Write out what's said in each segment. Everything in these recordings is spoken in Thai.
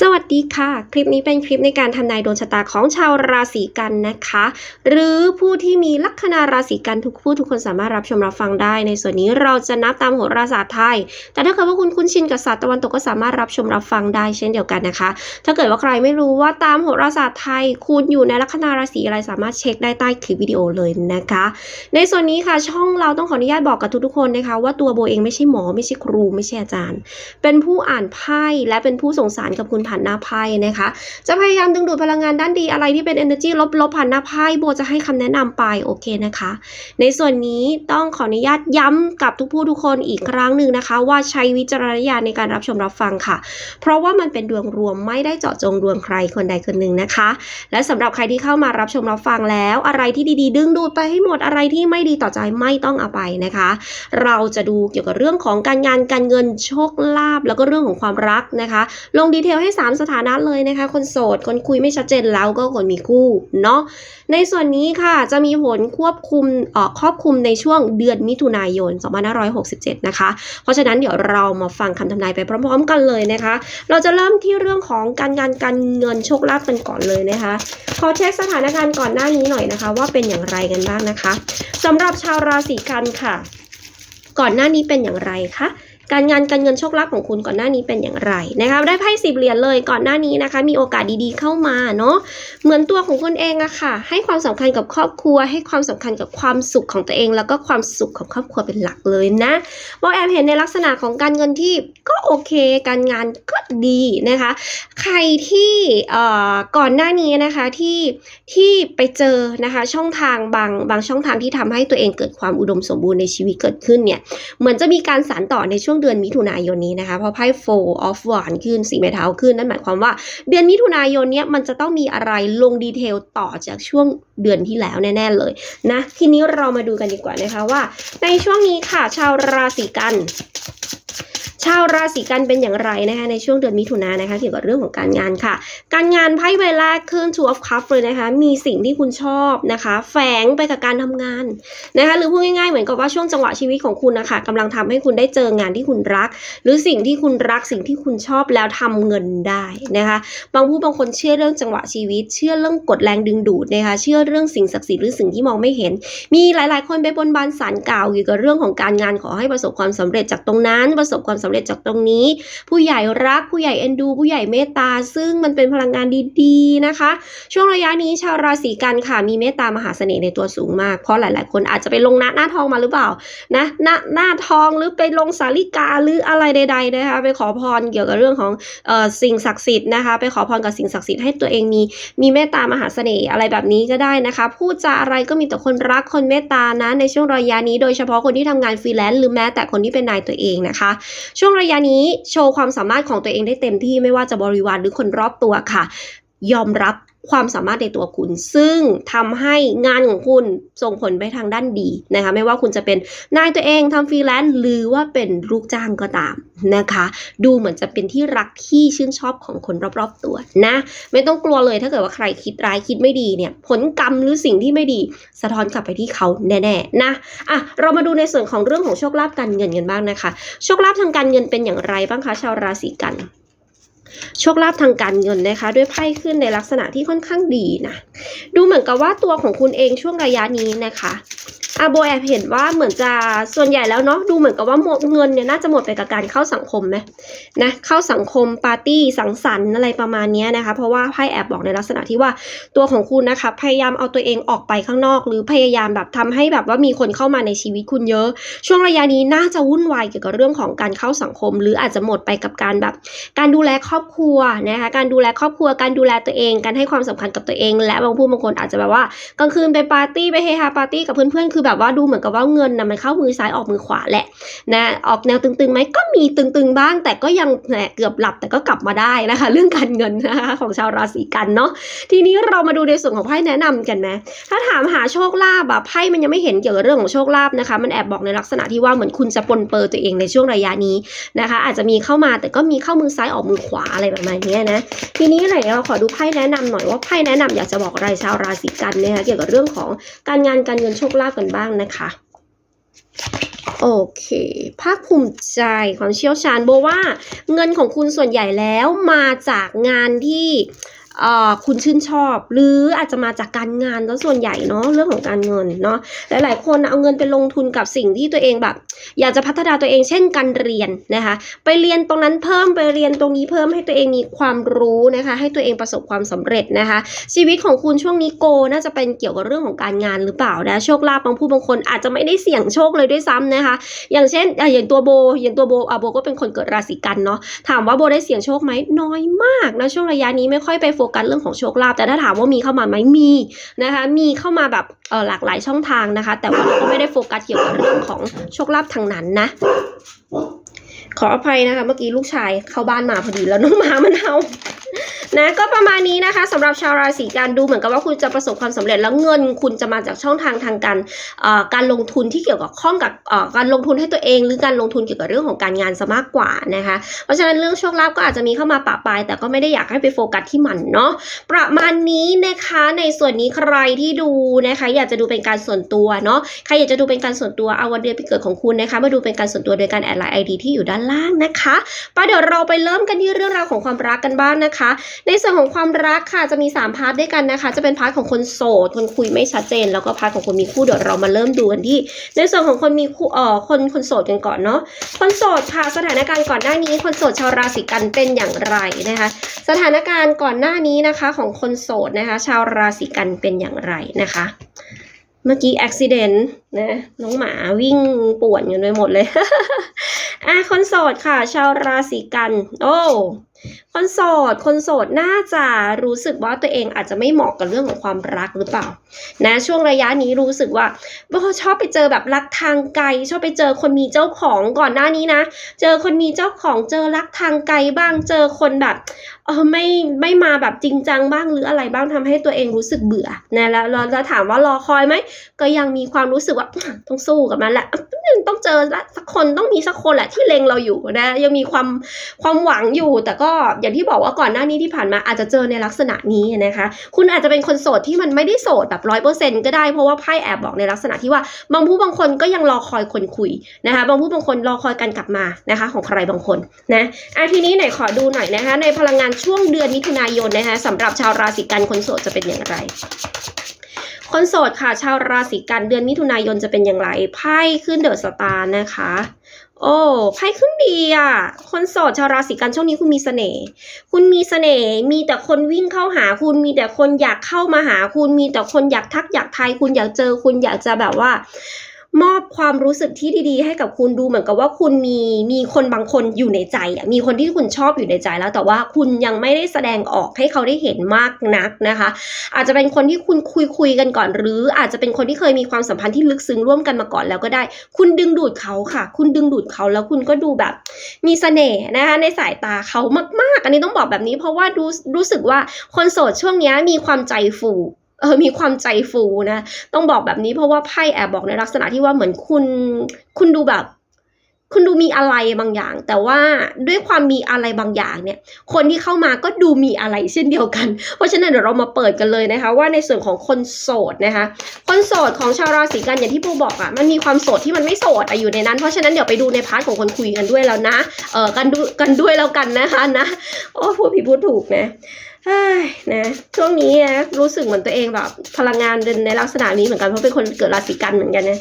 สวัสดีค่ะ คลิปนี้เป็นคลิปในการทำนายดวงชะตาของชาวราศีกันนะคะ หรือผู้ที่มีลัคนาราศีกันทุกผู้ทุกคนสามารถรับชมรับฟังได้ ในส่วนนี้เราจะนับตามโหราศาสตร์ไทย แต่ถ้าเกิดว่าคุณคุ้นชินกับศาสตร์ตะวันตกก็สามารถรับชมรับฟังได้เช่นเดียวกันนะคะ ถ้าเกิดว่าใครไม่รู้ว่าตามโหราศาสตร์ไทย คุณอยู่ในลัคนาราศีอะไรสามารถเช็คได้ใต้คลิปวิดีโอเลยนะคะ ในส่วนนี้ค่ะช่องเราต้องขออนุญาตบอกกับทุกๆคนนะคะ ว่าตัวโบเองไม่ใช่หมอไม่ใช่ครูไม่ใช่อาจารย์ เป็นผู้อ่านไพ่และเป็นผู้ส่งสารกับคุณผ่านหน้าไพ่นะคะ จะพยายามดึงดูดพลังงานด้านดีอะไรที่เป็น energy ลบๆผ่านหน้าไพ่โบจะให้คำแนะนำไปโอเคนะคะ ในส่วนนี้ต้องขออนุญาตย้ำกับทุกผู้ทุกคนอีกครั้งหนึ่งนะคะ ว่าใช้วิจารณญาณในการรับชมรับฟังค่ะ เพราะว่ามันเป็นดวงรวมไม่ได้เจาะจงดวงใครคนใดคนหนึ่งนะคะ และสำหรับใครที่เข้ามารับชมรับฟังแล้ว อะไรที่ดีๆ ดึงดูดไปให้หมดอะไรที่ไม่ดีต่อใจไม่ต้องเอาไปนะคะ เราจะดูเกี่ยวกับเรื่องของการงานการเงินโชคลาภแล้วก็เรื่องของความรักนะคะ ลงดีเทลให้3 สถานะเลยนะคะ คนโสด คนคุยไม่ชัดเจนแล้วก็คนมีคู่เนาะในส่วนนี้ค่ะจะมีผลควบคุมเอ่อครอบคลุมในช่วงเดือนมิถุนายน 2567 นะคะ เพราะฉะนั้นเดี๋ยวเรามาฟังคำทำนายไปพร้อมๆ กันเลยนะคะ เราจะเริ่มที่เรื่องของการงานการเงินโชคลาภกันก่อนเลยนะคะ ขอเช็คสถานการณ์ก่อนหน้านี้หน่อยนะคะ ว่าเป็นอย่างไรกันบ้างนะคะสำหรับชาวราศีกันค่ะ ก่อนหน้านี้เป็นอย่างไรคะ การงานการเงินโชคลาภของคุณก่อนหน้านี้เป็นอย่างไรนะคะได้ไพ่สิบเหรียญเลยก่อนหน้านี้นะคะ มีโอกาสดีๆเข้ามาเนาะเหมือนตัวของคุณเองอะค่ะ ให้ความสำคัญกับครอบครัว ให้ความสำคัญกับความสุขของตัวเอง แล้วก็ความสุขของครอบครัวเป็นหลักเลยนะบอแอบเห็นในลักษณะของการเงินที่ก็โอเค การงานก็ดีนะคะ ใครที่เอ่อก่อนหน้านี้นะคะที่ที่ไปเจอนะคะช่องทางบางบางช่องทางที่ทำให้ตัวเองเกิดความอุดมสมบูรณ์ในชีวิตเกิดขึ้นเนี่ยเหมือนจะมีการสานต่อในช่วงเดือนมิถุนายนนี้นะคะ เพราะไพ่ four of หวานขึ้นสีเมทัลขึ้น นั่นหมายความว่า เดือนมิถุนายนเนี้ยมันจะต้องมีอะไรลงดีเทลต่อจากช่วงเดือนที่แล้วแน่ ๆ เลยนะ ทีนี้เรามาดูกันดีกว่านะคะว่า ในช่วงนี้ค่ะชาวราศีกัน ชาวราศีกันเป็นอย่างไรนะคะในช่วงเดือนมิถุนายนนะคะเกี่ยวกับเรื่องของการงานค่ะ การงานไพ่ใบแรกขึ้น two of cups เลยนะคะ มีสิ่งที่คุณชอบนะคะ แฝงไปกับการทำงานนะคะหรือพูดง่ายๆเหมือนกับว่าช่วงจังหวะชีวิตของคุณนะคะกำลังทำให้คุณได้เจองานที่คุณรัก หรือสิ่งที่คุณรักสิ่งที่คุณชอบแล้วทำเงินได้นะคะบางผู้บางคนเชื่อเรื่องจังหวะชีวิต เชื่อเรื่องกฎแรงดึงดูดนะคะเชื่อเรื่องสิ่งศักดิ์สิทธิ์หรือสิ่งที่มองไม่เห็น มีหลายๆ คนไปบนบานสารกล่าวเกี่ยวกับเรื่องของการงานขอให้ประสบความสำเร็จจากตรงนั้นประสบความสำเร็จจากตรงนี้ ผู้ใหญ่รักผู้ใหญ่เอ็นดู ผู้ใหญ่เมตตา ซึ่งมันเป็นพลังงานดีๆนะคะ ช่วงระยะนี้ชาวราศีกันค่ะมีเมตตามหาเสน่ห์ในตัวสูงมาก เพราะหลาย ๆ คนอาจจะไปลงหน้าหน้าทองมาหรือเปล่านะหน้าหน้าทองหรือไปลงสาลิกาหรืออะไรใด ๆ นะคะไปขอพรเกี่ยวกับเรื่องของออสิ่งศักดิ์สิทธิ์นะคะ ไปขอพรกับสิ่งศักดิ์สิทธิ์ให้ตัวเองมีมีเมตตามหาเสน่ห์อะไรแบบนี้ก็ได้นะคะ พูดจาอะไรก็มีแต่คนรักคนเมตตานะในช่วงระยะนี้โดยเฉพาะคนที่ทำงานฟรีแลนซ์หรือแม้แต่คนที่เป็นนายตัวเองนะคะช่วงระยะนี้โชว์ความสามารถของตัวเองได้เต็มที่ไม่ว่าจะบริวารหรือคนรอบตัวค่ะ ยอมรับ ความสามารถในตัวคุณ ซึ่งทำให้งานของคุณส่งผลไปทางด้านดีนะคะ ไม่ว่าคุณจะเป็นนายตัวเองทำฟรีแลนซ์หรือว่าเป็นลูกจ้างก็ตามนะคะ ดูเหมือนจะเป็นที่รักที่ชื่นชอบของคนรอบๆตัวนะ ไม่ต้องกลัวเลยถ้าเกิดว่าใครคิดร้ายคิดไม่ดีเนี่ย ผลกรรมหรือสิ่งที่ไม่ดี สะท้อนกลับไปที่เขาแน่ๆนะอะเรามาดูในส่วนของเรื่องของโชคลาภการเงินกันบ้างนะคะโชคลาภทางการเงินเป็นอย่างไรบ้างคะชาวราศีกัน โชคลาภทางการเงินนะคะ ด้วยไพ่ขึ้นในลักษณะที่ค่อนข้างดีนะ ดูเหมือนกับว่าตัวของคุณเองช่วงระยะนี้นะคะ อาโบแอบเห็นว่าเหมือนจะส่วนใหญ่แล้วเนาะดูเหมือนกับว่าหมดเงินเนี่ยน่าจะหมดไปกับการเข้าสังคมไหมนะเข้าสังคมปาร์ตี้สังสรรค์อะไรประมาณนี้นะคะ เพราะว่าไพ่แอบบอกในลักษณะที่ว่าตัวของคุณนะคะพยายามเอาตัวเองออกไปข้างนอก หรือพยายามแบบทำให้แบบว่ามีคนเข้ามาในชีวิตคุณเยอะ ช่วงระยะนี้น่าจะวุ่นวายเกี่ยวกับเรื่องของการเข้าสังคม หรืออาจจะหมดไปกับการแบบ การดูแลครอบครัวนะคะการดูแลครอบครัวการดูแลตัวเอง การให้ความสำคัญกับตัวเอง และบางผู้บางคนอาจจะแบบว่ากลางคืนไปปาร์ตี้ไปเฮฮาปาร์ตี้กับเพื่อนๆคือแบบว่าดูเหมือนกับว่าเงินนะมันเข้ามือซ้ายออกมือขวาแหละนะออกแนวตึงๆไหมก็มีตึงๆบ้าง แต่ก็ยังแหมเกือบหลับแต่ก็กลับมาได้นะคะ เรื่องการเงินนะคะของชาวราศีกันเนาะทีนี้เรามาดูในส่วนของไพ่แนะนำกันไหมถ้าถามหาโชคลาภอะไพ่มันยังไม่เห็นเกี่ยวกับเรื่องของโชคลาภนะคะ มันแอบบอกในลักษณะที่ว่าเหมือนคุณจะปนเปื้อตัวเองในช่วงระยะนี้นะคะ อาจจะมีเข้ามาแต่ก็มีเข้ามือซ้ายออกมือขวาอะไรประมาณนี้นะทีนี้ไหนเราขอดูไพ่แนะนำหน่อยว่าไพ่แนะนำอยากจะบอกอะไรชาวราศีกันนะคะเกี่ยวกับเรื่องของการงานการเงินโชคลาภกันบ้างนะคะโอเค ภาคภูมิใจความเชี่ยวชาญโบว่าเงินของคุณส่วนใหญ่แล้วมาจากงานที่ คุณชื่นชอบ หรืออาจจะมาจากการงานแล้วส่วนใหญ่เนาะเรื่องของการเงินเนาะหลายๆคนเอาเงินไปลงทุนกับสิ่งที่ตัวเองแบบ อยากจะพัฒนาตัวเองเช่นการเรียนนะคะ ไปเรียนตรงนั้นเพิ่มไปเรียนตรงนี้เพิ่มให้ตัวเองมีความรู้นะคะ ให้ตัวเองประสบความสำเร็จนะคะ ชีวิตของคุณช่วงนี้โกน่าจะเป็นเกี่ยวกับเรื่องของการงานหรือเปล่านะโชคลาภบางผู้บางคนอาจจะไม่ได้เสี่ยงโชคเลยด้วยซ้ำนะคะ อย่างเช่นอะอย่างตัวโบอย่างตัวโบอะโบก็เป็นคนเกิดราศีกันเนาะถามว่าโบได้เสี่ยงโชคไหมน้อยมากนะช่วงระยะนี้ไม่ค่อยไปโฟกัสเรื่องของโชคลาภแต่ถ้าถามว่ามีเข้ามาไหมมีนะคะมีเข้ามาแบบเออหลากหลายช่องทางนะคะ แต่ว่าเราก็ไม่ได้โฟกัสเกี่ยวกับเรื่องของโชคลาภทางนั้นนะ ขออภัยนะคะ เมื่อกี้ลูกชายเข้าบ้านมาพอดีแล้วน้องหมามันเห่านะก็ประมาณนี้นะคะสำหรับชาวราศีกันดูเหมือนกับว่าคุณจะประสบความสำเร็จแล้วเงินคุณจะมาจากช่องทางทางการการลงทุนที่เกี่ยวกับข้องกับการลงทุนให้ตัวเอง หรือการลงทุนเกี่ยวกับเรื่องของการงานซะมากกว่านะคะ เพราะฉะนั้นเรื่องโชคลาภก็อาจจะมีเข้ามาปะปายแต่ก็ไม่ได้อยากให้ไปโฟกัสที่มันเนาะประมาณนี้นะคะในส่วนนี้ใครที่ดูนะคะ อยากจะดูเป็นการส่วนตัวเนาะใครอยากจะดูเป็นการส่วนตัวเอาวันเดือนปีเกิดของคุณนะคะมาดูเป็นการส่วนตัวโดยการแอดไลน์ไอดีที่อยู่ด้านล่างนะคะไปเดี๋ยวเราไปเริ่มกันที่เรื่องราวของความรักกันบ้างนะคะ ในส่วนของความรักค่ะจะมี 3 พาร์ทด้วยกันนะคะ จะเป็นพาร์ทของคนโสด คนคุยไม่ชัดเจน แล้วก็พาร์ทของคนมีคู่เดี๋ยวเรามาเริ่มดูกันที่ ในส่วนของคนมีคู่เอ่อคนคนโสดกันก่อนเนาะคนโสดค่ะสถานการณ์ก่อนหน้านี้คนโสดชาวราศีกันเป็นอย่างไรนะคะ สถานการณ์ก่อนหน้านี้นะคะของคนโสดนะคะ ชาวราศีกันเป็นอย่างไรนะคะ เมื่อกี้อุบิเหตุนะ น้องหมาวิ่งป่วนกันไปหมดเลยอะคนโสดค่ะ ชาวราศีกัน โอ้คนโสด คนโสดน่าจะรู้สึกว่าตัวเองอาจจะไม่เหมาะกับเรื่องของความรักหรือเปล่า นะ ช่วงระยะนี้รู้สึกว่าว่าชอบไปเจอแบบรักทางไกล ชอบไปเจอคนมีเจ้าของก่อนหน้านี้นะ เจอคนมีเจ้าของ เจอรักทางไกลบ้าง เจอคนแบบเออไม่ไม่มาแบบจริงจังบ้างหรืออะไรบ้างทำให้ตัวเองรู้สึกเบื่อนะแล้วเราจะถามว่ารอคอยไหมก็ยังมีความรู้สึกว่าต้องสู้กับมันแหละต้องเจอละสักคนต้องมีสักคนแหละที่เลงเราอยู่นะยังมีความความหวังอยู่ แต่ก็อย่างที่บอกว่าก่อนหน้านี้ที่ผ่านมาอาจจะเจอในลักษณะนี้นะคะ คุณอาจจะเป็นคนโสดที่มันไม่ได้โสดแบบร้อยเปอร์เซ็นต์ก็ได้เพราะว่าไพ่แอบบอกในลักษณะที่ว่าบางผู้บางคนก็ยังรอคอยคนคุยนะคะบางผู้บางคนรอคอยกันกลับมานะคะ ของใครบางคนนะอะทีนี้ไหนขอดูหน่อยนะคะ ในพลังงานช่วงเดือนมิถุนายนนะคะสำหรับชาวราศีกันคนโสดจะเป็นอย่างไร คนโสดค่ะ ชาวราศีกันเดือนมิถุนายนจะเป็นอย่างไรไพ่ขึ้นเดอะสตาร์นะคะโอ้ไพ่ขึ้นดีอะ คนโสดชาวราศีกันช่วงนี้คุณมีเสน่ห์ คุณมีเสน่ห์ มีแต่คนวิ่งเข้าหาคุณ มีแต่คนอยากเข้ามาหาคุณ มีแต่คนอยากทักอยากทายคุณอยากเจอคุณอยากจะแบบว่า มอบความรู้สึกที่ดีๆ ให้กับคุณดูเหมือนกับว่าคุณมีมีคนบางคนอยู่ในใจอะมีคนที่คุณชอบอยู่ในใจแล้ว แต่ว่าคุณยังไม่ได้แสดงออกให้เขาได้เห็นมากนักนะคะ อาจจะเป็นคนที่คุณคุยคุยกันก่อน หรืออาจจะเป็นคนที่เคยมีความสัมพันธ์ที่ลึกซึ้งร่วมกันมาก่อนแล้วก็ได้ คุณดึงดูดเขาค่ะ คุณดึงดูดเขาแล้วคุณก็ดูแบบ มีเสน่ห์นะคะในสายตาเขามาก ๆ อันนี้ต้องบอกแบบนี้ เพราะว่ารู้รู้สึกว่าคนโสดช่วงนี้มีความใจฟู เออมีความใจฟูนะ ต้องบอกแบบนี้เพราะว่าไพ่แอบบอกในลักษณะที่ว่าเหมือนคุณ คุณดูแบบ คุณดูมีอะไรบางอย่าง แต่ว่าด้วยความมีอะไรบางอย่างเนี่ย คนที่เข้ามาก็ดูมีอะไรเช่นเดียวกัน เพราะฉะนั้นเดี๋ยวเรามาเปิดกันเลยนะคะ ว่าในส่วนของคนโสดนะคะ คนโสดของชาวราศีกันอย่างที่ปูบอกอะ่ะมันมีความโสดที่มันไม่โสดอะอยู่ในนั้น เพราะฉะนั้นเดี๋ยวไปดูในพาร์ทของคนคุยกันด้วยแล้วนะ เออกันดูกันด้วยแล้วกันนะคะนะโอ้พูดผิดพูดถูกนะ นะช่วงนี้นะรู้สึกเหมือนตัวเองแบบพลังงานเดินในลักษณะนี้เหมือนกันเพราะเป็นคนเกิดราศีกันเหมือนกันนะ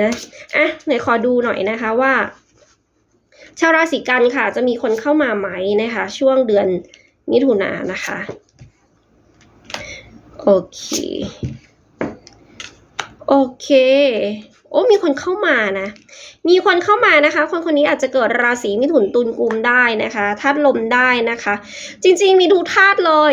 นะอะไหนขอดูหน่อยนะคะว่า ชาวราศีกันค่ะ จะมีคนเข้ามาไหมนะคะ ช่วงเดือนมิถุนายนนะคะ โอเค โอเค โอ้มีคนเข้ามานะ มีคนเข้ามานะคะ คนคนนี้อาจจะเกิดราศีมิถุนตุลกุมได้นะคะธาตุลมได้นะคะ จริงๆมีดูธาตุเลย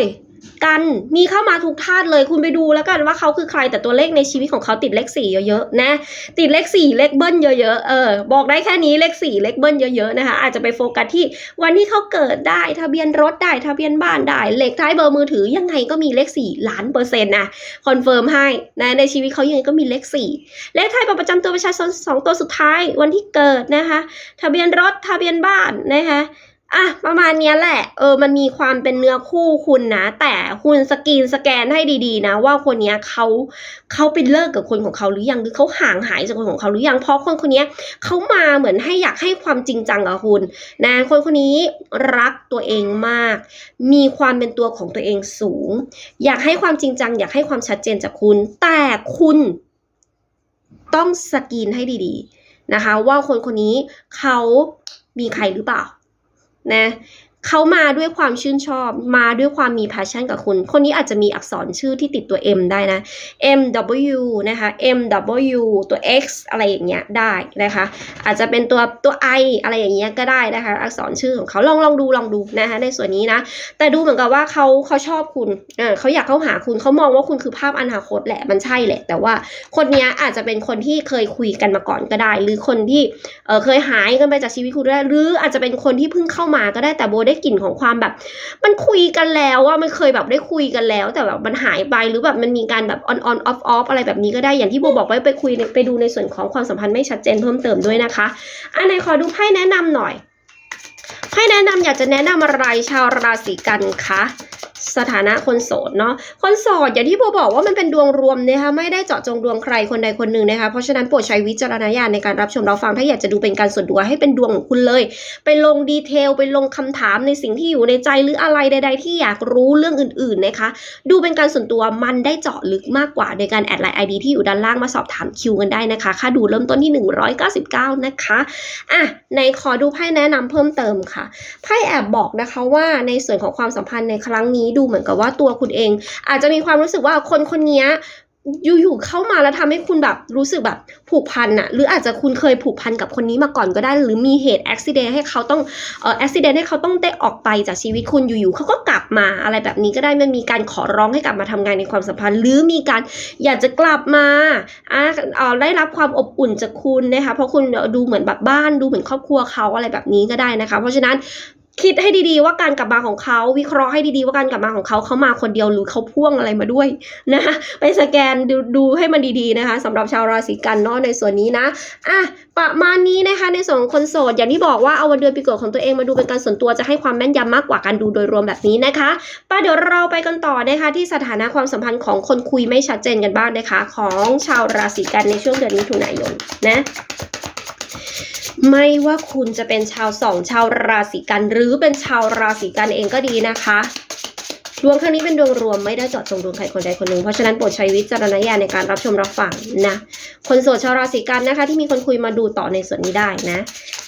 กันมีเข้ามาทุกธาตุเลย คุณไปดูแล้วกันว่าเขาคือใครแต่ตัวเลขในชีวิตของเขาติดเลขสี่เยอะๆนะ ติดเลขสี่เลขเบิ้ลเยอะๆเออบอกได้แค่นี้เลขสี่เลขเบิ้ลเยอะๆนะคะอาจจะไปโฟกัสที่วันที่เขาเกิดได้ทะเบียนรถได้ทะเบียนบ้านได้เลขท้ายเบอร์มือถือยังไงก็มีเลขสี่ล้านเปอร์เซ็นต์นะคอนเฟิร์มให้นะในชีวิตเขายังไงก็มีเลขสี่เลขท้ายบัตรประจำตัวประชาชนสองตัวสุดท้ายวันที่เกิดนะคะทะเบียนรถทะเบียนบ้านนะคะ อะประมาณนี้แหละ เออ มันมีความเป็นเนื้อคู่คุณนะ แต่คุณสกรีนสแกนให้ดีๆ นะ ว่าคนเนี้ยเขาเขาไปเลิกกับคนของเขาหรือยังหรือเขาห่างหายจากคนของเขาหรือยังเพราะคนคนนี้เขามาเหมือนให้อยากให้ความจริงจังกับคุณนะคนคนนี้รักตัวเองมาก มีความเป็นตัวของตัวเองสูง อยากให้ความจริงจัง อยากให้ความชัดเจนจากคุณ แต่คุณ ต้องสกรีนให้ดี ๆ นะคะ ว่าคนคนนี้เขามีใครหรือเปล่า นะ เขามาด้วยความชื่นชอบ มาด้วยความมี passion กับคุณ คนนี้อาจจะมีอักษรชื่อที่ติดตัว M ได้นะ M W นะคะ M W ตัว X อะไรอย่างเงี้ยได้นะคะ อาจจะเป็นตัวตัว I อะไรอย่างเงี้ยก็ได้นะคะ อักษรชื่อของเขาลองลองดูลองดูนะคะในส่วนนี้นะ แต่ดูเหมือนกับว่าเขาเขาชอบคุณเออเขาอยากเข้าหาคุณเขามองว่าคุณคือภาพอนาคตแหละมันใช่แหละ แต่ว่าคนนี้อาจจะเป็นคนที่เคยคุยกันมาก่อนก็ได้ หรือคนที่เออเคยหายกันไปจากชีวิตคุณได้ หรืออาจจะเป็นคนที่เพิ่งเข้ามาก็ได้แต่โบไได้กลิ่นของความแบบ มันคุยกันแล้วว่ามันเคยแบบได้คุยกันแล้ว แต่แบบมันหายไปหรือแบบมันมีการแบบออนออนออฟออฟอะไรแบบนี้ก็ได้อย่างที่โบบอกไว้ไปคุยไปดูในส่วนของความสัมพันธ์ไม่ชัดเจนเพิ่มเติมด้วยนะคะอันไหนขอดูไพ่แนะนำหน่อยไพ่แนะนำอยากจะแนะนำอะไรชาวราศีกันคะ สถานะคนโสดเนาะคนโสดอย่างที่โบบอกว่ามันเป็นดวงรวมนะคะไม่ได้เจาะจงดวงใครคนใดคนหนึ่งนะคะเพราะฉะนั้นโปรดใช้วิจารณญาณในการรับชมรับฟังถ้าอยากจะดูเป็นการส่วนตัวให้เป็นดวงของคุณเลย ไปลงดีเทลไปลงคำถามในสิ่งที่อยู่ในใจหรืออะไรใด ๆ ที่อยากรู้เรื่องอื่นๆนะคะ ดูเป็นการส่วนตัวมันได้เจาะลึกมากกว่า โดยการแอดไลน์ไอดีที่อยู่ด้านล่างมาสอบถามคิวกันได้นะคะ ค่าดูเริ่มต้นที่ 199 นะคะอะในขอดูไพ่แนะนำเพิ่มเติมค่ะไพ่แอบบอกนะคะว่าในส่วนของความสัมพันธ์ในครั้งนี้ดูเหมือนกับว่าตัวคุณเอง อาจจะมีความรู้สึกว่าคนคนนี้อยู่ๆเข้ามาแล้วทำให้คุณแบบรู้สึกแบบผูกพันอะหรืออาจจะคุณเคยผูกพันกับคนนี้มาก่อนก็ได้ หรือมีเหตุอุบิเหตุให้เขาต้องเอ่ออุบิเหตุให้เขาต้องได้ออกไปจากชีวิตคุณอยู่ๆเขาก็กลับมาอะไรแบบนี้ก็ได้มันมีการขอร้องให้กลับมาทำงานในความสัมพันธ์ หรือมีการอยากจะกลับมาอ่าเอ่อได้รับความอบอุ่นจากคุณนะคะเพราะคุณดูเหมือนแบบบ้านดูเหมือนครอบครัวเขาอะไรแบบนี้ก็ได้นะคะ เพราะฉะนั้น คิดให้ดีๆว่าการกลับมาของเขา วิเคราะห์ให้ดีๆว่าการกลับมาของเขาเขามาคนเดียวหรือเขาพ่วงอะไรมาด้วยนะคะไปสแกนดูดูให้มันดีๆนะคะสำหรับชาวราศีกันเนาะในส่วนนี้นะอะประมาณนี้นะคะในส่วนของคนโสดอย่างที่บอกว่าเอาวันเดือนปีเกิดของตัวเองมาดูเป็นการส่วนตัวจะให้ความแม่นยำมากกว่าการดูโดยรวมแบบนี้นะคะป้าเดี๋ยวเราไปกันต่อนะคะที่สถานะความสัมพันธ์ของคนคุยไม่ชัดเจนกันบ้างนะคะ ของชาวราศีกันในช่วงเดือนมิถุนายนนะ ไม่ว่าคุณจะเป็นชาวสองชาวราศีกัน หรือเป็นชาวราศีกันเองก็ดีนะคะดวงครั้งนี้เป็นดวงรวมไม่ได้เจาะจงดวงใครคนใดคนหนึ่งเพราะฉะนั้นโปรดใช้วิจารณญาณในการรับชมรับฟังนะคนโสดชาวราศีกันนะคะ ที่มีคนคุยมาดูต่อในส่วนนี้ได้นะ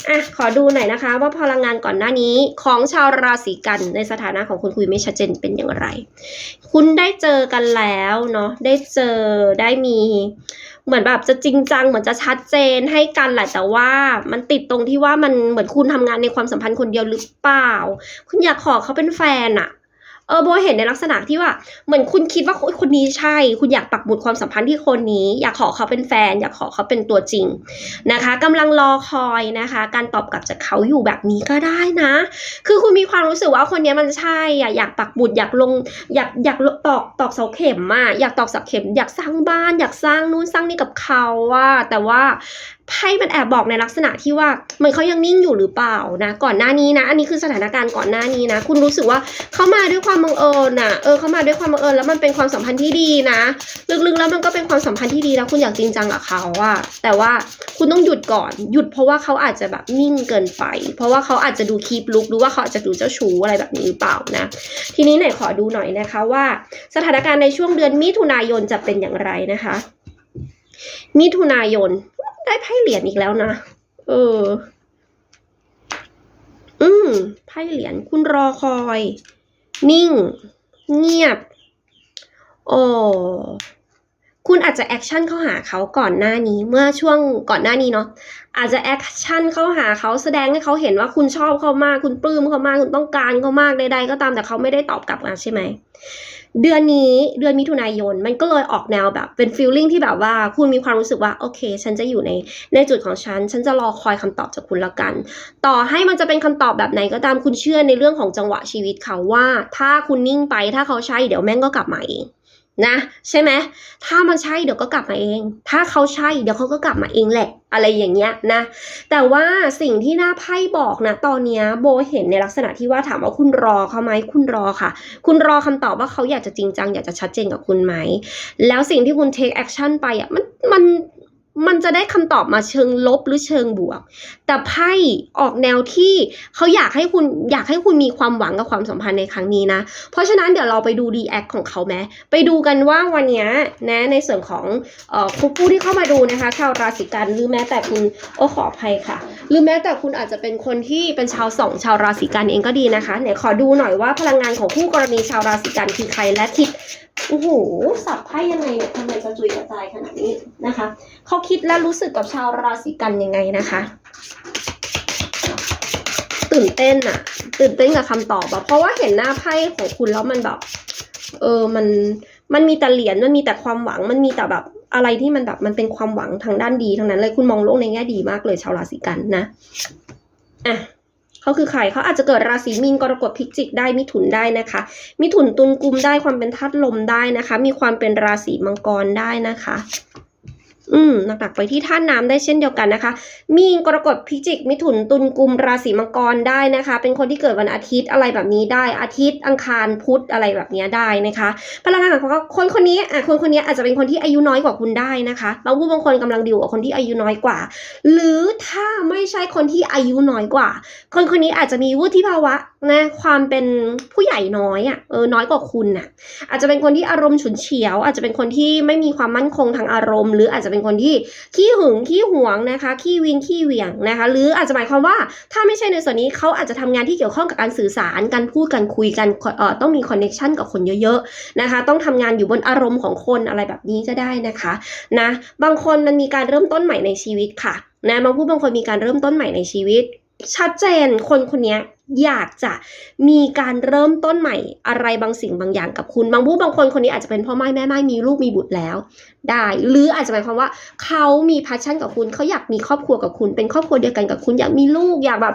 อะขอดูหน่อยนะคะ ว่าพลังงานก่อนหน้านี้ของชาวราศีกันในสถานะของคนคุยไม่ชัดเจนเป็นอย่างไร คุณได้เจอกันแล้วเนาะได้เจอได้มี เหมือนแบบจะจริงจังเหมือนจะชัดเจนให้กันแหละแต่ว่ามันติดตรงที่ว่ามันเหมือนคุณทำงานในความสัมพันธ์คนเดียวหรือเปล่า คุณอยากขอเขาเป็นแฟนอะ เออโบเห็นในลักษณะที่ว่าเหมือนคุณคิดว่าคนนี้ใช่ คุณอยากปักหมุดความสัมพันธ์ที่คนนี้ อยากขอเขาเป็นแฟน อยากขอเขาเป็นตัวจริงนะคะกำลังรอคอยนะคะ การตอบกลับจากเขาอยู่แบบนี้ก็ได้นะ คือคุณมีความรู้สึกว่าคนนี้มันใช่อยากปักหมุดอยากลงอยากอยากตอกตอกเสาเข็มอะอยากตอกเสาเข็ม อยากสร้างบ้าน อยากสร้างนู่นสร้างนี่กับเขาว่าแต่ว่าไพ่มันแอบบอกในลักษณะที่ว่าเหมือนเขายังนิ่งอยู่หรือเปล่านะ ก่อนหน้านี้นะ อันนี้คือสถานการณ์ก่อนหน้านี้นะ คุณรู้สึกว่าเขามาด้วยความบังเอิญน่ะ เออเขามาด้วยความบังเอิญแล้วมันเป็นความสัมพันธ์ที่ดีนะ ลึกๆแล้วมันก็เป็นความสัมพันธ์ที่ดีแล้วคุณอยากจริงจังกับเขาอะแต่ว่าคุณต้องหยุดก่อน หยุดเพราะว่าเขาอาจจะแบบนิ่งเกินไป เพราะว่าเขาอาจจะดูคีปลุกหรือว่าเขาอาจจะดูเจ้าชู้อะไรแบบนี้หรือเปล่านะ ทีนี้ไหนขอดูหน่อยนะคะว่า สถานการณ์ในช่วงเดือนมิถุนายนจะเป็นอย่างไรนะคะ มิถุนายนได้ไพ่เหรียญอีกแล้วนะ เออ อืม ไพ่เหรียญคุณรอคอย นิ่ง เงียบ โอ คุณอาจจะแอคชั่นเข้าหาเขาก่อนหน้านี้เมื่อช่วงก่อนหน้านี้เนาะอาจจะแอคชั่นเข้าหาเขาแสดงให้เขาเห็นว่าคุณชอบเขามาก คุณปลื้มเขามาก คุณต้องการเขามากใดๆก็ตามแต่เขาไม่ได้ตอบกลับมาใช่ไหมเดือนนี้เดือนมิถุนายนมันก็เลยออกแนวแบบเป็นฟีลลิ่งที่แบบว่าคุณมีความรู้สึกว่าโอเค ฉันจะอยู่ในในจุดของฉัน ฉันจะรอคอยคำตอบจากคุณละกัน ต่อให้มันจะเป็นคำตอบแบบไหนก็ตามคุณเชื่อในเรื่องของจังหวะชีวิตเขาว่า ถ้าคุณนิ่งไปถ้าเขาใช่เดี๋ยวแม่งก็กลับมาเอง นะใช่ไหมถ้ามันใช่เดี๋ยวก็กลับมาเอง ถ้าเขาใช่เดี๋ยวเขาก็กลับมาเองแหละ อะไรอย่างเงี้ยนะ แต่ว่าสิ่งที่หน้าไพ่บอกนะ ตอนเนี้ยโบเห็นในลักษณะที่ว่าถามว่าคุณรอเขาไหมคุณรอค่ะ คุณรอคำตอบว่าเขาอยากจะจริงจัง อยากจะชัดเจนกับคุณไหม แล้วสิ่งที่คุณ take action ไปอะมันมัน มันจะได้คำตอบมาเชิงลบหรือเชิงบวก แต่ไพ่ออกแนวที่เขาอยากให้คุณอยากให้คุณมีความหวังกับความสัมพันธ์ในครั้งนี้นะ เพราะฉะนั้นเดี๋ยวเราไปดูรีแอคของเขาไหมไปดูกันว่าวันนี้นะในส่วนของอ่อคุณผู้ที่เข้ามาดูนะคะชาวราศีกันหรือแม้แต่คุณโอ้ขออภัยค่ะ หรือแม้แต่คุณอาจจะเป็นคนที่เป็นชาวสองชาวราศีกันเองก็ดีนะคะเนี่ยขอดูหน่อยว่าพลังงานของคู่กรณีชาวราศีกันคือใครและคิดโอ้โห สับไพ่ยังไงเนี่ยทำไมกระจุยกระจายขนาดนี้นะคะ เขาคิดและรู้สึกกับชาวราศีกันยังไงนะคะ ตื่นเต้นอะตื่นเต้นกับคำตอบอะเพราะว่าเห็นหน้าไพ่ของคุณแล้วมันแบบ เออ มัน มันมีแต่เหรียญ มันมีแต่ความหวัง มันมีแต่แบบอะไรที่มันแบบ มันเป็นความหวังทางด้านดีทั้งนั้นเลย คุณมองโลกในแง่ดีมากเลยชาวราศีกันนะ อะ เขาคือใครเขาอาจจะเกิดราศีมีนกรกฎพิจิกได้มิถุนได้นะคะ มิถุนตุลกุมได้ความเป็นธาตุลมได้นะคะ มีความเป็นราศีมังกรได้นะคะ อืมหนักๆไปที่ธาตุน้ำได้เช่นเดียวกันนะคะ มีนกรกฎพิจิก มิถุนตุลกุมราศีมังกรได้นะคะ เป็นคนที่เกิดวันอาทิตย์อะไรแบบนี้ได้ อาทิตย์อังคารพุธอะไรแบบนี้ได้นะคะพลังงานของเขาคนคนนี้อะคนคนนี้อาจจะเป็นคนที่อายุน้อยกว่าคุณได้นะคะบางผู้บางคนกำลังดีลกับคนที่อายุน้อยกว่า หรือถ้าไม่ใช่คนที่อายุน้อยกว่า คนคนนี้อาจจะมีวุฒิภาวะนะความเป็นผู้ใหญ่น้อยอะเออน้อยกว่าคุณน่ะอาจจะเป็นคนที่อารมณ์ฉุนเฉียว อาจจะเป็นคนที่ไม่มีความมั่นคงทางอารมณ์ หรืออาจจะเป็นคนที่ขี้หึงขี้หวงนะคะ ขี้วินขี้เหวี่ยงนะคะ หรืออาจจะหมายความว่าถ้าไม่ใช่ในส่วนนี้เขาอาจจะทำงานที่เกี่ยวข้องกับการสื่อสารการพูดการคุยกันเอ่อต้องมีคอนเน็ชันกับคนเยอะๆนะคะ ต้องทำงานอยู่บนอารมณ์ของคนอะไรแบบนี้ก็ได้นะคะนะบางคนมันมีการเริ่มต้นใหม่ในชีวิตค่ะนะบางผู้บางคนมีการเริ่มต้นใหม่ในชีวิต ชัดเจนคนคนนี้ อยากจะมีการเริ่มต้นใหม่อะไรบางสิ่งบางอย่างกับคุณ บางผู้บางคนคนนี้อาจจะเป็นพ่อไม้แม่ไม้มีลูกมีบุตรแล้ว ได้ หรืออาจจะหมายความว่าเขามีพัชชั่นกับคุณเขาอยากมีครอบครัวกับคุณ เป็นครอบครัวเดียวกันกับคุณอยากมีลูกอยากแบบ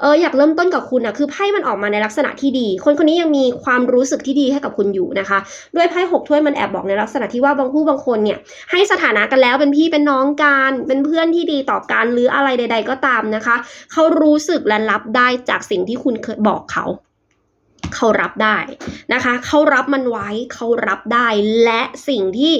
เอออยากเริ่มต้นกับคุณอะคือไพ่มันออกมาในลักษณะที่ดี คนคนนี้ยังมีความรู้สึกที่ดีให้กับคุณอยู่นะคะ ด้วยไพ่หกถ้วยมันแอบบอกในลักษณะที่ว่าบางผู้บางคนเนี่ยให้สถานะกันแล้วเป็นพี่เป็นน้องกันเป็นเพื่อนที่ดีต่อกันหรืออะไรใด ๆ ก็ตามนะคะ เขารู้สึกและรับได้จากสิ่งที่ที่คุณเคยบอกเขา เขารับได้นะคะ เขารับมันไว้เขารับได้และสิ่งที่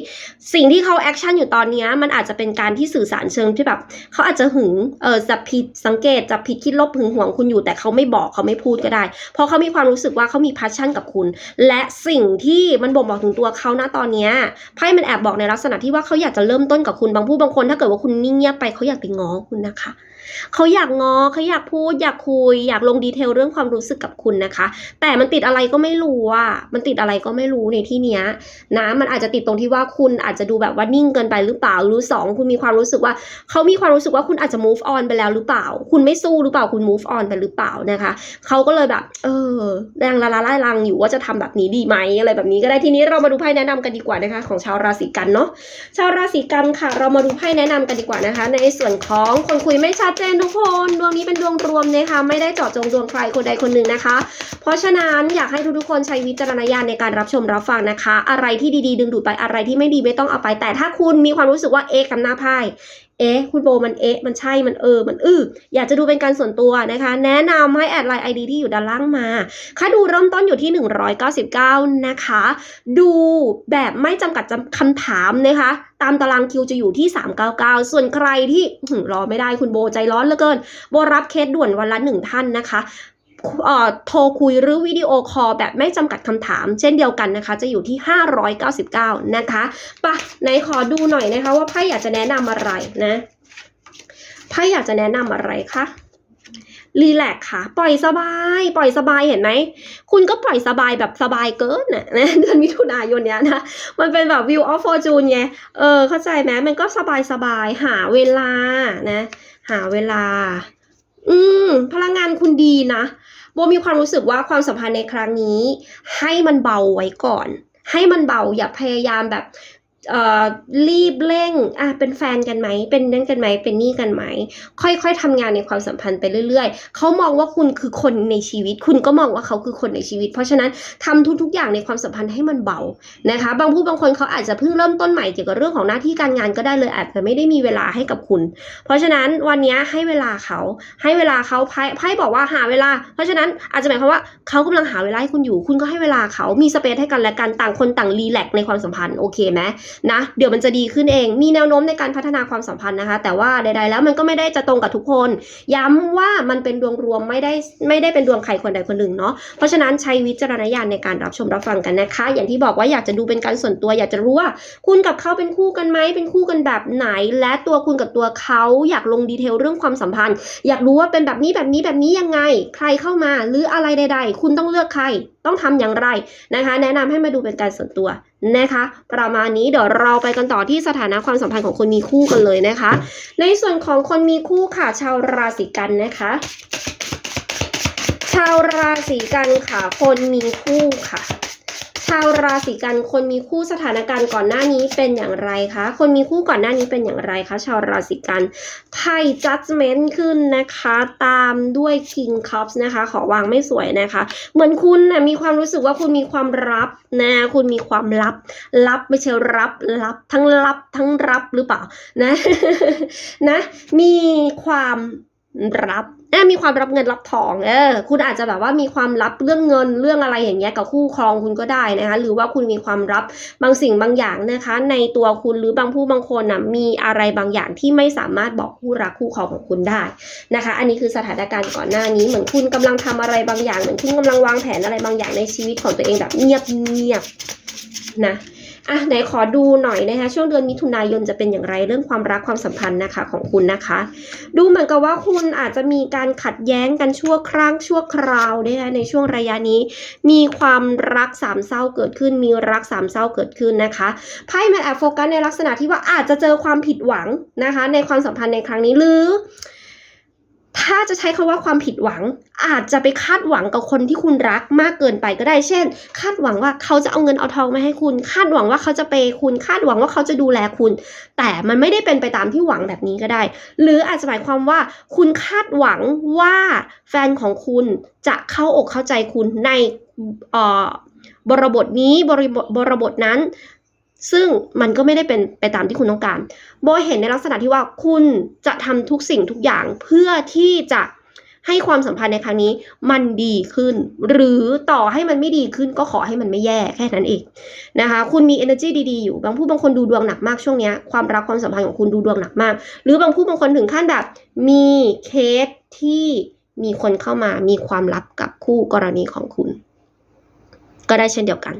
สิ่งที่เขาแอคชั่นอยู่ตอนนี้มันอาจจะเป็นการที่สื่อสารเชิงที่แบบเขาอาจจะหึงเออจับผิดสังเกตจับผิดคิดลบหึงหวงคุณอยู่แต่เขาไม่บอกเขาไม่พูดก็ได้ เพราะเขามีความรู้สึกว่าเขามีพัชชั่นกับคุณ และสิ่งที่มันบ่งบอกถึงตัวเขานะตอนนี้ไพ่มันแอบบอกในลักษณะที่ว่าเขาอยากจะเริ่มต้นกับคุณบางผู้บางคน ถ้าเกิดว่าคุณนิ่งเงียบไปเขาอยากไปง้อคุณนะคะ เขาอยากงอเขาอยากพูด อยากคุย อยากลงดีเทลเรื่องความรู้สึกกับคุณนะคะ แต่มันติดอะไรก็ไม่รู้อะมันติดอะไรก็ไม่รู้ในที่เนี้ยนะมันอาจจะติดตรงที่ว่าคุณอาจจะดูแบบว่านิ่งเกินไปหรือเปล่าหรือสองคุณมีความรู้สึกว่าเขามีความรู้สึกว่าคุณอาจจะ move on ไปแล้วหรือเปล่า คุณไม่สู้หรือเปล่าคุณ move on ไปหรือเปล่านะคะเขาก็เลยแบบ เออแรงละละไล่ลังอยู่ว่าจะทำแบบนี้ดีไหมอะไรแบบนี้ก็ได้ทีนี้เรามาดูไพ่แนะนำกันดีกว่านะคะ ของชาวราศีกันเนาะชาวราศีกันค่ะ เรามาดูไพ่แนะนำกันดีกว่านะคะ ในส่วนของคนคุยไม่ชัดเจนทุกคนดวงนี้เป็นดวงรวมนะคะไม่ได้เจาะจงดวงใครคนใดคนหนึ่งนะคะ เพราะฉะนั้นอยากให้ทุกๆคนใช้วิจารณญาณในการรับชมรับฟังนะคะ อะไรที่ดีๆ ดึงดูดไปอะไรที่ไม่ดีไม่ต้องเอาไป แต่ถ้าคุณมีความรู้สึกว่าเอ๊ะกับหน้าไพ่ เอ๊ะคุณโบมันเอ๊ะมันใช่มันเออมันอื้ออยากจะดูเป็นการส่วนตัวนะคะ แนะนำให้แอดไลน์ ID ที่อยู่ด้านล่างมาค่าดูเริ่มต้นอยู่ที่ 199 นะคะ ดูแบบไม่จำกัดคำถามนะคะตามตารางคิวจะอยู่ที่ 399 ส่วนใครที่รอไม่ได้คุณโบใจร้อนเหลือเกิน โบรับเคสด่วนวันละหนึ่งท่านนะคะ โทรคุยหรือวิดีโอคอลแบบไม่จำกัดคำถาม เช่นเดียวกันนะคะ จะอยู่ที่ 599 นะคะปะไหนขอดูหน่อยนะคะ ว่าไพ่อยากจะแนะนำอะไรนะไพ่อยากจะแนะนำอะไรคะรีแลกค่ะ ปล่อยสบาย ปล่อยสบายเห็นไหม คุณก็ปล่อยสบายแบบสบายเกินน่ะนะเดือนมิถุนายนเนี้ยนะ มันเป็นแบบ view of fortune ไง เออ เข้าใจไหมมันก็สบายสบายหาเวลานะ หาเวลา อืม พลังงานคุณดีนะ โบมีความรู้สึกว่าความสัมพันธ์ในครั้งนี้ ให้มันเบาไว้ก่อน ให้มันเบาอย่าพยายามแบบ รีบเร่งอะเป็นแฟนกันไหม เป็นนั่นกันไหม เป็นนี่กันไหม ค่อยๆทำงานในความสัมพันธ์ไปเรื่อย ๆ เขามองว่าคุณคือคนในชีวิต คุณก็มองว่าเขาคือคนในชีวิต เพราะฉะนั้นทำทุก ๆ อย่างในความสัมพันธ์ให้มันเบา นะคะ บางผู้บางคนเขาอาจจะเพิ่งเริ่มต้นใหม่เกี่ยวกับเรื่องของหน้าที่การงานก็ได้เลย อาจจะไม่ได้มีเวลาให้กับคุณ เพราะฉะนั้นวันนี้ให้เวลาเขา ให้เวลาเขาไพ่ไพ่บอกว่าหาเวลา เพราะฉะนั้นอาจจะหมายความว่าเขากำลังหาเวลาให้คุณอยู่ คุณก็ให้เวลาเขา มีสเปซให้กันและกัน ต่างคนต่างรีแลกในความสัมพันธ์ โอเคไหมนะเดี๋ยวมันจะดีขึ้นเอง มีแนวโน้มในการพัฒนาความสัมพันธ์นะคะ แต่ว่าใดๆแล้วมันก็ไม่ได้จะตรงกับทุกคน ย้ำว่ามันเป็นดวงรวมไม่ได้ไม่ได้เป็นดวงใครคนใดคนหนึ่งเนาะเพราะฉะนั้นใช้วิจารณญาณในการรับชมรับฟังกันนะคะ อย่างที่บอกว่าอยากจะดูเป็นการส่วนตัว อยากจะรู้ว่าคุณกับเขาเป็นคู่กันไหมเป็นคู่กันแบบไหน และตัวคุณกับตัวเขาอยากลงดีเทลเรื่องความสัมพันธ์ อยากรู้ว่าเป็นแบบนี้แบบนี้แบบนี้ยังไง ใครเข้ามาหรืออะไรใด ๆ คุณต้องเลือกใครต้องทำอย่างไรนะคะ แนะนำให้มาดูเป็นการส่วนตัว นะคะ ประมาณนี้เดี๋ยวเราไปกันต่อที่สถานะความสัมพันธ์ของคนมีคู่กันเลยนะคะ ในส่วนของคนมีคู่ค่ะ ชาวราศีกันนะคะ ชาวราศีกันค่ะ คนมีคู่ค่ะชาวราศีกันคนมีคู่สถานการณ์ก่อนหน้านี้เป็นอย่างไรคะ คนมีคู่ก่อนหน้านี้เป็นอย่างไรคะ ชาวราศีกัน ไพ่ judgment ขึ้นนะคะ ตามด้วย king cups นะคะ ขอวางไม่สวยนะคะ เหมือนคุณนะมีความรู้สึกว่าคุณมีความลับนะ คุณมีความลับ ลับไม่ใช่รับลับทั้งลับทั้งรับหรือเปล่านะนะ มีความ รับอะมีความรับเงินรับทอง เออ คุณอาจจะแบบว่ามีความลับเรื่องเงินเรื่องอะไรอย่างเงี้ยกับคู่ครองคุณก็ได้นะคะ หรือว่าคุณมีความลับบางสิ่งบางอย่างนะคะ ในตัวคุณหรือบางผู้บางคนนะมีอะไรบางอย่างที่ไม่สามารถบอกคู่รักคู่ครองของคุณได้นะคะ อันนี้คือสถานการณ์ก่อนหน้านี้เหมือนคุณกำลังทำอะไรบางอย่างเหมือนคุณกำลังวางแผนอะไรบางอย่างในชีวิตของตัวเองแบบเงียบเงียบๆนะ อะไหนขอดูหน่อยนะคะช่วงเดือนมิถุนายนจะเป็นอย่างไรเรื่องความรักความสัมพันธ์นะคะของคุณนะคะ ดูเหมือนกับว่าคุณอาจจะมีการขัดแย้งกันชั่วครั้งชั่วคราวนะคะในช่วงระยะนี้ มีความรักสามเศร้าเกิดขึ้น มีรักสามเศร้าเกิดขึ้นนะคะไพ่มันแอบโฟกัสในลักษณะที่ว่าอาจจะเจอความผิดหวังนะคะ ในความสัมพันธ์ในครั้งนี้หรือ ถ้าจะใช้คำว่าความผิดหวัง อาจจะไปคาดหวังกับคนที่คุณรักมากเกินไปก็ได้ เช่น คาดหวังว่าเขาจะเอาเงินเอาทองมาให้คุณ คาดหวังว่าเขาจะเปย์คุณ คาดหวังว่าเขาจะดูแลคุณ แต่มันไม่ได้เป็นไปตามที่หวังแบบนี้ก็ได้ หรืออาจจะหมายความว่า คุณคาดหวังว่าแฟนของคุณจะเข้าอกเข้าใจคุณในเอ่อบริบทนี้บริบทบริบทนั้น ซึ่งมันก็ไม่ได้เป็นไปตามที่คุณต้องการ โบเห็นในลักษณะที่ว่าคุณจะทำทุกสิ่งทุกอย่างเพื่อที่จะให้ความสัมพันธ์ในครั้งนี้มันดีขึ้น หรือต่อให้มันไม่ดีขึ้นก็ขอให้มันไม่แย่แค่นั้นเองนะคะ คุณมี energy ดีๆอยู่ บางผู้บางคนดูดวงหนักมากช่วงนี้ความรักความสัมพันธ์ของคุณดูดวงหนักมาก หรือบางผู้บางคนถึงขั้นแบบ มีเคสที่มีคนเข้ามามีความลับกับคู่กรณีของคุณ ก็ได้เช่นเดียวกัน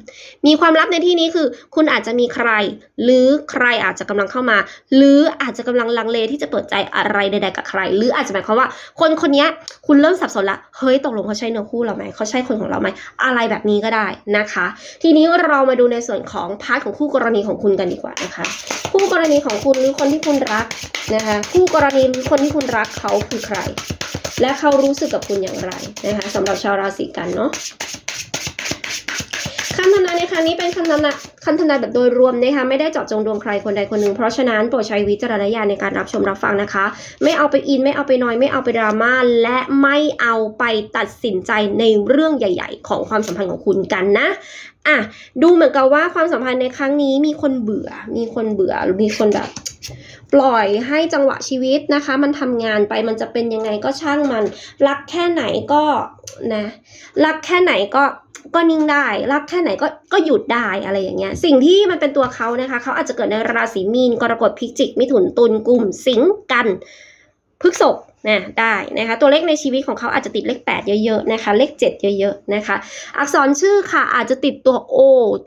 มีความลับในที่นี้คือ คุณอาจจะมีใคร หรือใครอาจจะกำลังเข้ามา หรืออาจจะกำลังลังเลที่จะเปิดใจอะไรใดๆกับใคร หรืออาจจะหมายความว่า คนคนนี้คุณเริ่มสับสนละ เฮ้ยตกลงเขาใช่เนื้อคู่เราไหม เขาใช่คนของเราไหม อะไรแบบนี้ก็ได้นะคะ ทีนี้เรามาดูในส่วนของพาร์ทของคู่กรณีของคุณกันดีกว่านะคะ คู่กรณีของคุณหรือคนที่คุณรักนะคะ คู่กรณีหรือคนที่คุณรักเขาคือใคร และเขารู้สึกกับคุณอย่างไรนะคะสำหรับชาวราศีกันเนาะ คำทำนายในครั้งนี้เป็นคำทำนายคำทำนายแบบโดยรวมนะคะไม่ได้เจาะจงดวงใครคนใดคนหนึ่งเพราะฉะนั้นโปรดใช้วิจารณญาณในการรับชมรับฟังนะคะ ไม่เอาไปอินไม่เอาไปนอยไม่เอาไปดราม่าและไม่เอาไปตัดสินใจในเรื่องใหญ่ ๆ ของความสัมพันธ์ของคุณกันนะอะดูเหมือนกับว่าความสัมพันธ์ในครั้งนี้มีคนเบื่อ มีคนเบื่อหรือมีคนแบบ ปล่อยให้จังหวะชีวิตนะคะ มันทำงานไปมันจะเป็นยังไงก็ช่างมัน รักแค่ไหนก็นะรักแค่ไหนก็ก็นิ่งได้ รักแค่ไหนก็ก็หยุดได้อะไรอย่างเงี้ย สิ่งที่มันเป็นตัวเขานะคะ เขาอาจจะเกิดในราศีมีนกรกฎพิจิก มิถุนตุลกุมสิงกันพฤษภ นะได้นะคะตัวเลขในชีวิตของเขาอาจจะติดเลข 8 เยอะๆนะคะเลข 7 เยอะๆนะคะ อักษรชื่อค่ะอาจจะติดตัว O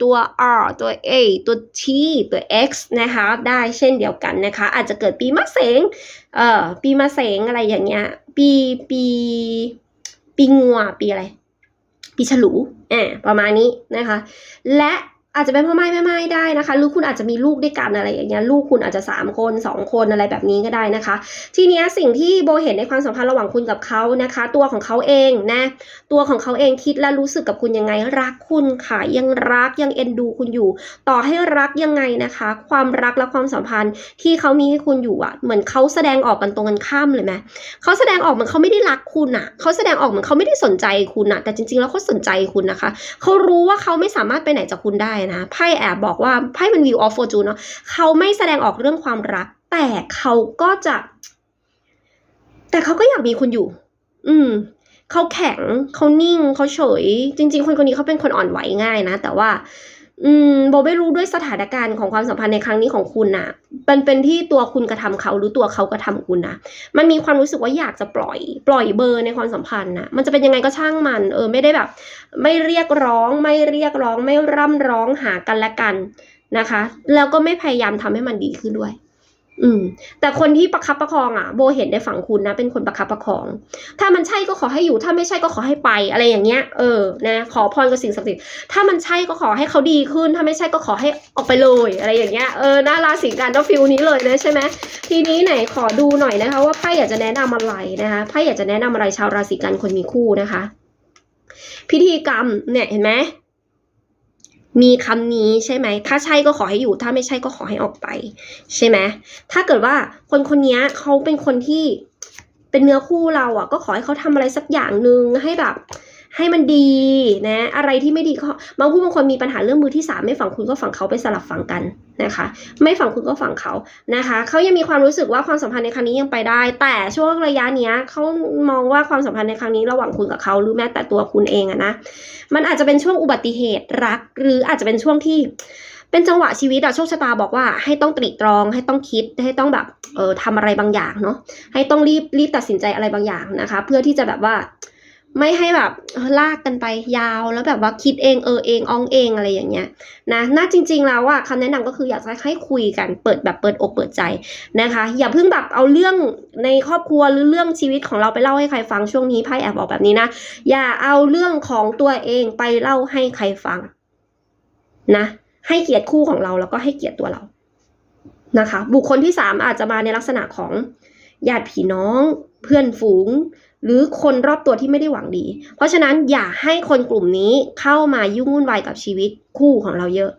ตัว R ตัว A ตัว T ตัว X นะคะได้เช่นเดียวกันนะคะ อาจจะเกิดปีมะเสงเอ่อปีมะเสงอะไรอย่างเงี้ยปีปีปีงัวปีอะไรปีฉลูอ่าประมาณนี้นะคะ และ อาจจะเป็นพ่อไม้แม่ไม้ได้นะคะ หรือคุณอาจจะมีลูกด้วยกันอะไรอย่างเงี้ย ลูกคุณอาจจะสามคนสองคนอะไรแบบนี้ก็ได้นะคะ ทีเนี้ยสิ่งที่โบเห็นในความสัมพันธ์ระหว่างคุณกับเขานะคะ ตัวของเขาเองนะ ตัวของเขาเองคิดและรู้สึกกับคุณยังไง รักคุณค่ะ ยังรักยังเอ็นดูคุณอยู่ ต่อให้รักยังไงนะคะ ความรักและความสัมพันธ์ที่เขามีให้คุณอยู่อะเหมือนเขาแสดงออกกันตรงกันข้ามเลยไหมเขาแสดงออกเหมือนเขาไม่ได้รักคุณอะเขาแสดงออกเหมือนเขาไม่ได้สนใจคุณอะแต่จริงๆแล้วเขาสนใจคุณนะคะ เขารู้ว่าเขาไม่สามารถไปไหนจากคุณได้นะไพ่แอบบอกว่าไพ่เป็น view of fortune เนาะเขาไม่แสดงออกเรื่องความรัก แต่เขาก็จะ แต่เขาก็อยากมีคุณอยู่ อืมเขาแข็งเขานิ่งเขาเฉย จริง ๆ คนคนนี้เขาเป็นคนอ่อนไหวง่ายนะ แต่ว่า อืมโบไม่รู้ด้วยสถานการณ์ของความสัมพันธ์ในครั้งนี้ของคุณนะมันเป็นที่ตัวคุณกระทำเขาหรือตัวเขากระทำคุณนะมันมีความรู้สึกว่าอยากจะปล่อย ปล่อยเบอร์ในความสัมพันธ์นะมันจะเป็นยังไงก็ช่างมันเออไม่ได้แบบ ไม่เรียกร้อง ไม่เรียกร้อง ไม่ร่ำร้องหากันและกันนะคะ แล้วก็ไม่พยายามทำให้มันดีขึ้นด้วย อืม แต่คนที่ประคับประคองอะ โบเห็นในฝั่งคุณนะ เป็นคนประคับประคอง ถ้ามันใช่ก็ขอให้อยู่ ถ้าไม่ใช่ก็ขอให้ไปอะไรอย่างเงี้ย เออ นะ ขอพรกับสิ่งศักดิ์สิทธิ์ ถ้ามันใช่ก็ขอให้เขาดีขึ้น ถ้าไม่ใช่ก็ขอให้ออกไปเลย อะไรอย่างเงี้ย เออน่าราศีกันก็ฟิลนี้เลยนะใช่ไหมทีนี้ไหนขอดูหน่อยนะคะ ว่าไพ่อยากจะแนะนำอะไรนะคะ ไพ่อยากจะแนะนำอะไรชาวราศีกันคนมีคู่นะคะ พิธีกรรมเนี่ยเห็นไหม มีคำนี้ใช่ไหม ถ้าใช่ก็ขอให้อยู่ ถ้าไม่ใช่ก็ขอให้ออกไป ใช่ไหม ถ้าเกิดว่าคนคนนี้เขาเป็นคนที่เป็นเนื้อคู่เราอะ ก็ขอให้เขาทำอะไรสักอย่างหนึ่งให้แบบ ให้มันดีนะ อะไรที่ไม่ดีก็บางคู่บางคนมีปัญหาเรื่องมือที่สามไม่ฝังคุณก็ฝังเขาไปสลับฝั่งกันนะคะ ไม่ฝังคุณก็ฝังเขานะคะ เขายังมีความรู้สึกว่าความสัมพันธ์ในครั้งนี้ยังไปได้ แต่ช่วงระยะเนี้ยเขามองว่าความสัมพันธ์ในครั้งนี้ระหว่างคุณกับเขาหรือแม้แต่ตัวคุณเองอะนะ มันอาจจะเป็นช่วงอุบัติเหตุรัก หรืออาจจะเป็นช่วงที่เป็นจังหวะชีวิตอะโชคชะตาบอกว่าให้ต้องตรีตรองให้ต้องคิดให้ต้องแบบเออทำอะไรบางอย่างเนาะให้ต้องรีบรีบตัดสินใจอะไรบางอย่างนะคะ เพื่อที่จะแบบว่า ไม่ให้แบบลากกันไปยาวแล้วแบบว่าคิดเองเออเองอองเองอะไรอย่างเงี้ยนะน่าจริง ๆ แล้วอะคำแนะนำก็คืออยากจะให้คุยกันเปิดแบบเปิดอกเปิดใจนะคะ อย่าเพิ่งแบบเอาเรื่องในครอบครัวหรือเรื่องชีวิตของเราไปเล่าให้ใครฟังช่วงนี้ไพ่แอบบอกแบบนี้นะอย่าเอาเรื่องของตัวเองไปเล่าให้ใครฟังนะ ให้เกียรติคู่ของเราแล้วก็ให้เกียรติตัวเรานะคะ บุคคลที่สามอาจจะมาในลักษณะของญาติพี่น้องเพื่อนฝูง หรือคนรอบตัวที่ไม่ได้หวังดี เพราะฉะนั้นอย่าให้คนกลุ่มนี้เข้ามายุ่งวุ่นวายกับชีวิตคู่ของเราเยอะ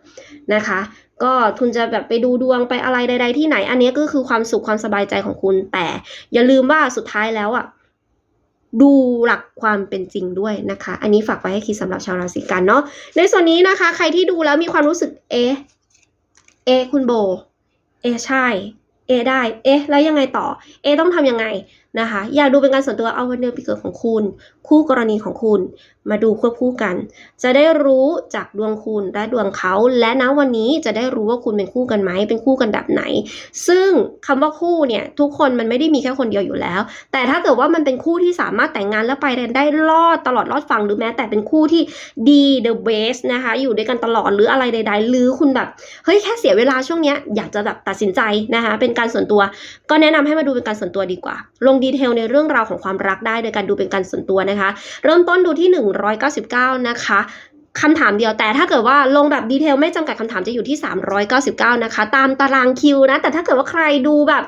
นะคะ ก็คุณจะแบบไปดูดวงไปอะไรใด ๆ ที่ไหน อันนี้ก็คือความสุขความสบายใจของคุณ แต่อย่าลืมว่าสุดท้ายแล้วอะดูหลักความเป็นจริงด้วยนะคะ อันนี้ฝากไว้ให้คิดสำหรับชาวราศีกันเนาะ ในส่วนนี้นะคะ ใครที่ดูแล้วมีความรู้สึกเอเอคุณโบ เอใช่ เอได้ เอ๊ะ แล้วยังไงต่อ เอต้องทำยังไง นะคะ อยากดูเป็นการส่วนตัวเอาวันเดือนปีเกิดของคุณ คู่กรณีของคุณ มาดูควบคู่กัน จะได้รู้จากดวงคุณและดวงเขา และณวันนี้จะได้รู้ว่าคุณเป็นคู่กันไหม เป็นคู่กันแบบไหน ซึ่งคำว่าคู่เนี่ยทุกคนมันไม่ได้มีแค่คนเดียวอยู่แล้ว แต่ถ้าเกิดว่ามันเป็นคู่ที่สามารถแต่งงานแล้วไปได้รอดตลอดรอดฟังหรือแม้ แต่เป็นคู่ที่ดี the best นะคะอยู่ด้วยกันตลอดหรืออะไรใด ๆ หรือคุณแบบเฮ้ยแค่เสียเวลาช่วงเนี้ยอยากจะแบบตัดสินใจนะคะเป็นการส่วนตัว ก็แนะนำให้มาดูเป็นการส่วนตัวดีกว่าลงดีเทลในเรื่องราวของความรักได้โดยการดูเป็นการส่วนตัวนะคะ เริ่มต้นดูที่ 199 นะคะคำถามเดียวแต่ถ้าเกิดว่าลงแบบดีเทลไม่จำกัดคำถามจะอยู่ที่ 399 นะคะ ตามตารางคิวนะ แต่ถ้าเกิดว่าใครดูแบบ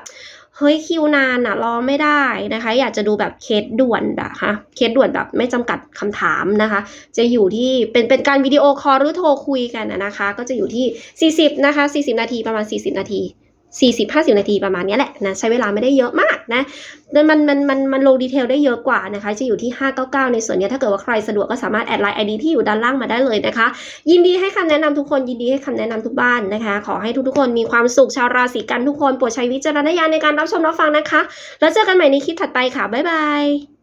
เฮ้ยคิวนานอะรอไม่ได้นะคะ อยากจะดูแบบเคสด่วนนะคะเคสด่วนแบบไม่จำกัดคำถามนะคะ จะอยู่ที่เป็นเป็นการวิดีโอคอลหรือโทรคุยกันนะคะ ก็จะอยู่ที่ 40 นะคะ 40 นาทีประมาณ 40 นาที 40 50 นาทีประมาณนี้แหละนะใช้เวลาไม่ได้เยอะมากนะมันมันมันมันลงดีเทลได้เยอะกว่านะคะ จะอยู่ที่ 599 ในส่วนนี้ถ้าเกิดว่าใครสะดวกก็สามารถแอดไลน์ ID ที่อยู่ด้านล่างมาได้เลยนะคะ ยินดีให้คำแนะนำทุกคนยินดีให้คำแนะนำทุกบ้านนะคะ ขอให้ทุกๆคนมีความสุขชาวราศีกันทุกคนโปรดใช้วิจารณญาณในการรับชมรับฟังนะคะ แล้วเจอกันใหม่ในคลิปถัดไปค่ะบ๊ายบาย